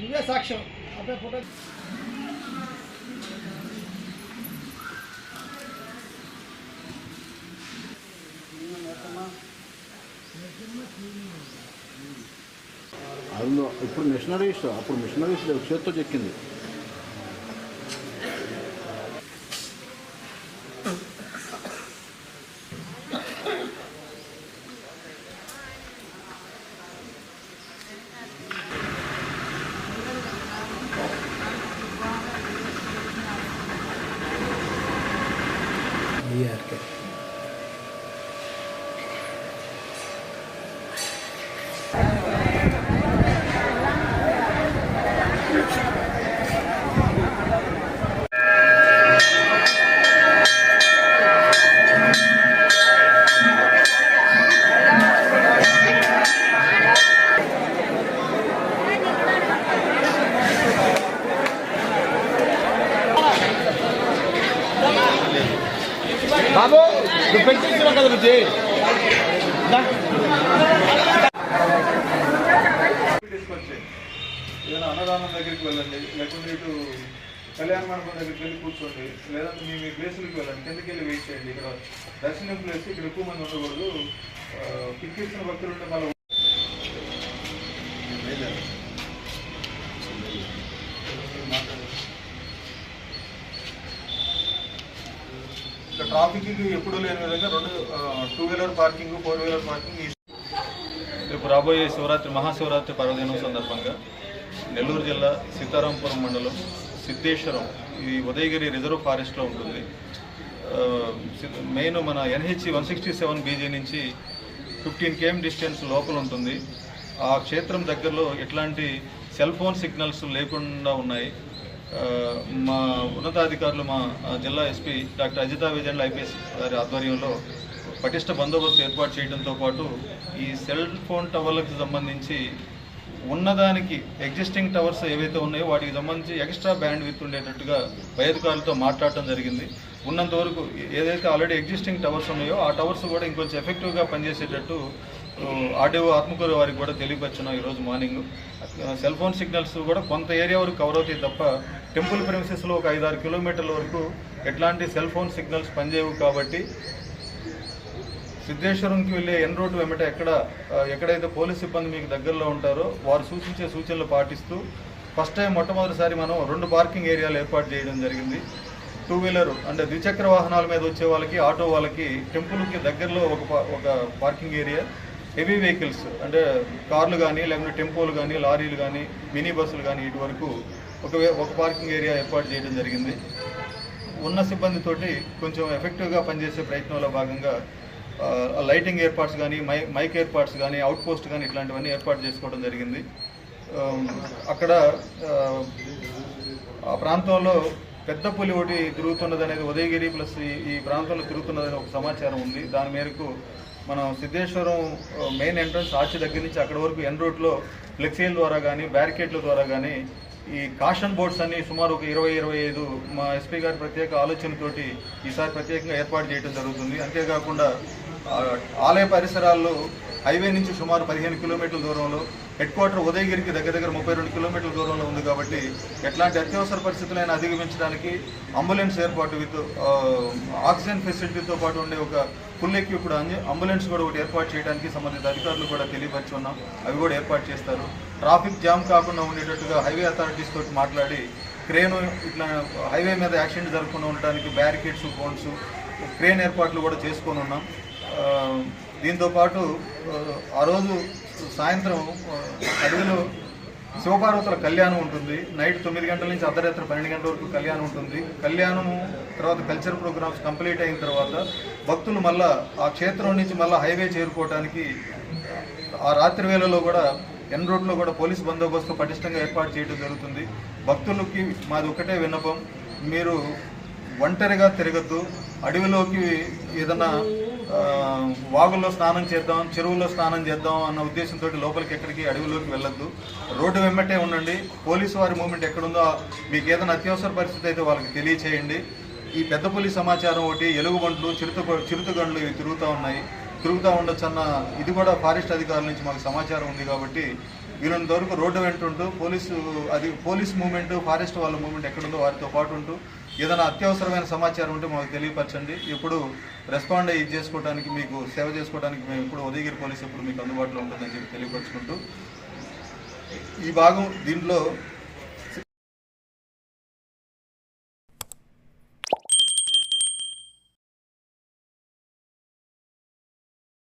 నువ్వే సాక్ష్యం. అబ్బాయి ఫోటో అందులో ఇప్పుడు మిషనరీస్ అప్పుడు మిషనరీస్ లేవు చేత్తో చెక్కింది. నువ్వు పెంచుతున్నావు కదా బుజ్జి. ఏదైనా అన్నదానం దగ్గరికి వెళ్ళండి లేకుంటే ఇటు కళ్యాణ మండపం దగ్గరికి వెళ్ళి కూర్చోండి లేదంటే మీ మీ ప్లేసులకు వెళ్ళండి కిందకి వెళ్ళి వెయిట్ చేయండి. ఇక్కడ దర్శనం ప్లేస్ ఇక్కడ ఎక్కువ మంది ఉండకూడదు. పిక్కిచ్చిన భక్తులు ఉంటే మళ్ళీ ట్రాఫిక్ ఎప్పుడూ లేని విధంగా రెండు two wheeler parking four wheeler parking రేపు రాబోయే శివరాత్రి మహాశివరాత్రి పర్వదినం సందర్భంగా నెల్లూరు జిల్లా సీతారాంపురం మండలం సిద్ధేశ్వరం ఇది ఉదయగిరి రిజర్వ్ ఫారెస్ట్లో ఉంటుంది. మెయిన్ మన NH one sixty seven BG నుంచి ఫిఫ్టీన్ కేఎం డిస్టెన్స్ లోపల ఉంటుంది. ఆ క్షేత్రం దగ్గరలో ఎట్లాంటి సెల్ ఫోన్ సిగ్నల్స్ లేకుండా ఉన్నాయి. మా ఉన్నతాధికారులు మా జిల్లా SP doctor Ajitha Vejendla IPS గారి ఆధ్వర్యంలో పటిష్ట బందోబస్తు ఏర్పాటు చేయడంతో పాటు ఈ సెల్ ఫోన్ టవర్లకు సంబంధించి ఉన్నదానికి ఎగ్జిస్టింగ్ టవర్స్ ఏవైతే ఉన్నాయో వాటికి సంబంధించి ఎక్స్ట్రా బ్యాండ్ విత్ ఉండేటట్టుగా వైద్యకారులతో మాట్లాడటం జరిగింది. ఉన్నంత వరకు ఏదైతే ఆల్రెడీ ఎగ్జిస్టింగ్ టవర్స్ ఉన్నాయో ఆ టవర్స్ కూడా ఇంకొంచెం ఎఫెక్టివ్గా పనిచేసేటట్టు ఆర్డీఓ ఆత్మకూరు వారికి కూడా తెలియపరిచిన ఈరోజు మార్నింగ్ సెల్ ఫోన్ సిగ్నల్స్ కూడా కొంత ఏరియా వరకు కవర్ అవుతాయి తప్ప టెంపుల్ ప్రెమిసెస్లో ఒక ఐదారు కిలోమీటర్ల వరకు ఎట్లాంటి సెల్ ఫోన్ సిగ్నల్స్ పనిచేయవు కాబట్టి సిద్ధేశ్వరంకి వెళ్ళే ఎన్ రోడ్డు వెంబట ఎక్కడ ఎక్కడైతే పోలీస్ సిబ్బంది మీకు దగ్గరలో ఉంటారో వారు సూచించే సూచనలు పాటిస్తూ ఫస్ట్ టైం మొట్టమొదటిసారి మనం రెండు పార్కింగ్ ఏరియాలు ఏర్పాటు చేయడం జరిగింది. టూ వీలర్ అంటే ద్విచక్ర వాహనాల మీద వచ్చే వాళ్ళకి ఆటో వాళ్ళకి టెంపుల్కి దగ్గరలో ఒక ఒక పార్కింగ్ ఏరియా. హెవీ వెహికల్స్ అంటే కార్లు కానీ లేకుంటే టెంపోలు కానీ లారీలు కానీ మినీ బస్సులు కానీ ఇటు వరకు ఒక ఒక పార్కింగ్ ఏరియా ఏర్పాటు చేయడం జరిగింది. ఉన్న సిబ్బందితోటి కొంచెం ఎఫెక్టివ్గా పనిచేసే ప్రయత్నంలో భాగంగా లైటింగ్ ఏర్పాట్స్ కానీ మై మైక్ ఏర్పాట్స్ కానీ అవుట్ పోస్ట్ కానీ ఇట్లాంటివన్నీ ఏర్పాటు చేసుకోవడం జరిగింది. అక్కడ ఆ, ప్రాంతంలో పెద్ద పులి ఒకటి తిరుగుతున్నది అనేది ఉదయగిరి ప్లస్ ఈ ప్రాంతంలో తిరుగుతున్నది ఒక సమాచారం ఉంది. దాని మేరకు మనం సిద్ధేశ్వరం మెయిన్ ఎంట్రన్స్ ఆర్చి దగ్గర నుంచి అక్కడ వరకు ఎన్ రూట్లో ఫ్లెక్సీల ద్వారా కానీ బ్యారికేడ్ల ద్వారా కానీ ఈ కాషన్ బోర్డ్స్ అన్ని సుమారు ఒక ఇరవై ఇరవై ఐదు మా ఎస్పీ గారి ప్రత్యేక ఆలోచనతోటి ఈసారి ప్రత్యేకంగా ఏర్పాటు చేయడం జరుగుతుంది. అంతేకాకుండా ఆలయ పరిసరాల్లో హైవే నుంచి సుమారు పదిహేను కిలోమీటర్ల దూరంలో హెడ్ క్వార్టర్ ఉదయగిరికి దగ్గర దగ్గర ముప్పై రెండు కిలోమీటర్ల దూరంలో ఉంది కాబట్టి ఎట్లాంటి అత్యవసర పరిస్థితులైనా అధిగమించడానికి అంబులెన్స్ ఏర్పాటు విత్ ఆక్సిజన్ ఫెసిలిటీతో పాటు ఉండే ఒక ఫుల్ ఎక్విప్డ్ అంబులెన్స్ కూడా ఒకటి ఏర్పాటు చేయడానికి సంబంధిత అధికారులు కూడా తెలియపరిచి ఉన్నాం. అవి కూడా ఏర్పాటు చేస్తారు. ట్రాఫిక్ జామ్ కాకుండా ఉండేటట్టుగా హైవే అథారిటీస్ తోటి మాట్లాడి క్రేన్ ఇట్లా హైవే మీద యాక్సిడెంట్ జరగకుండా ఉండడానికి బ్యారికేడ్స్ ఫోన్స్ క్రేన్ ఏర్పాట్లు కూడా చేసుకొని ఉన్నాం. దీంతోపాటు దీంతో పాటు ఆ, రోజు సాయంత్రం అడవిలో శివపార్వతుల కళ్యాణం ఉంటుంది. నైట్ తొమ్మిది గంటల నుంచి అర్ధరాత్రి పన్నెండు గంటల వరకు కళ్యాణం ఉంటుంది. కళ్యాణము తర్వాత కల్చర్ ప్రోగ్రామ్స్ కంప్లీట్ అయిన తర్వాత భక్తులు మళ్ళా ఆ క్షేత్రం నుంచి మళ్ళీ హైవే చేరుకోవడానికి ఆ రాత్రి వేళలో కూడా ఎన్ రోడ్లో కూడా పోలీస్ బందోబస్తు పటిష్టంగా ఏర్పాటు చేయడం జరుగుతుంది. భక్తులకి మాది ఒకటే విన్నపం. మీరు ఒంటరిగా తిరగద్దు. అడవిలోకి ఏదైనా వాగుల్లో స్నానం చేద్దాం చెరువుల్లో స్నానం చేద్దాం అన్న ఉద్దేశంతో లోపలికి ఎక్కడికి అడవిలోకి వెళ్ళొద్దు. రోడ్డు వెంబటే ఉండండి. పోలీసు వారి మూమెంట్ ఎక్కడుందో మీకు ఏదైనా అత్యవసర పరిస్థితి అయితే వాళ్ళకి తెలియచేయండి. ఈ పెద్ద పులి సమాచారం ఒకటి ఎలుగుబంట్లు చిరుత చిరుతగండ్లు ఇవి తిరుగుతూ ఉన్నాయి. తిరుగుతూ ఉండొచ్చు అన్న ఇది కూడా ఫారెస్ట్ అధికారుల నుంచి మాకు సమాచారం ఉంది కాబట్టి వీళ్ళంత వరకు రోడ్డు వెంట ఉంటూ పోలీసు అది పోలీస్ మూమెంట్ ఫారెస్ట్ వాళ్ళ మూమెంట్ ఎక్కడుందో వారితో పాటు ఉంటూ ఏదైనా అత్యవసరమైన సమాచారం ఉంటే మాకు తెలియపరచండి. ఇప్పుడు రెస్పాండ్ అయ్యి ఇది చేసుకోవడానికి మీకు సేవ చేసుకోవడానికి మేము ఇప్పుడు ఉదయగిరి పోలీస్ ఎప్పుడు మీకు అందుబాటులో ఉంటుందని చెప్పి తెలియపరచుకుంటూ ఈ భాగం దీంట్లో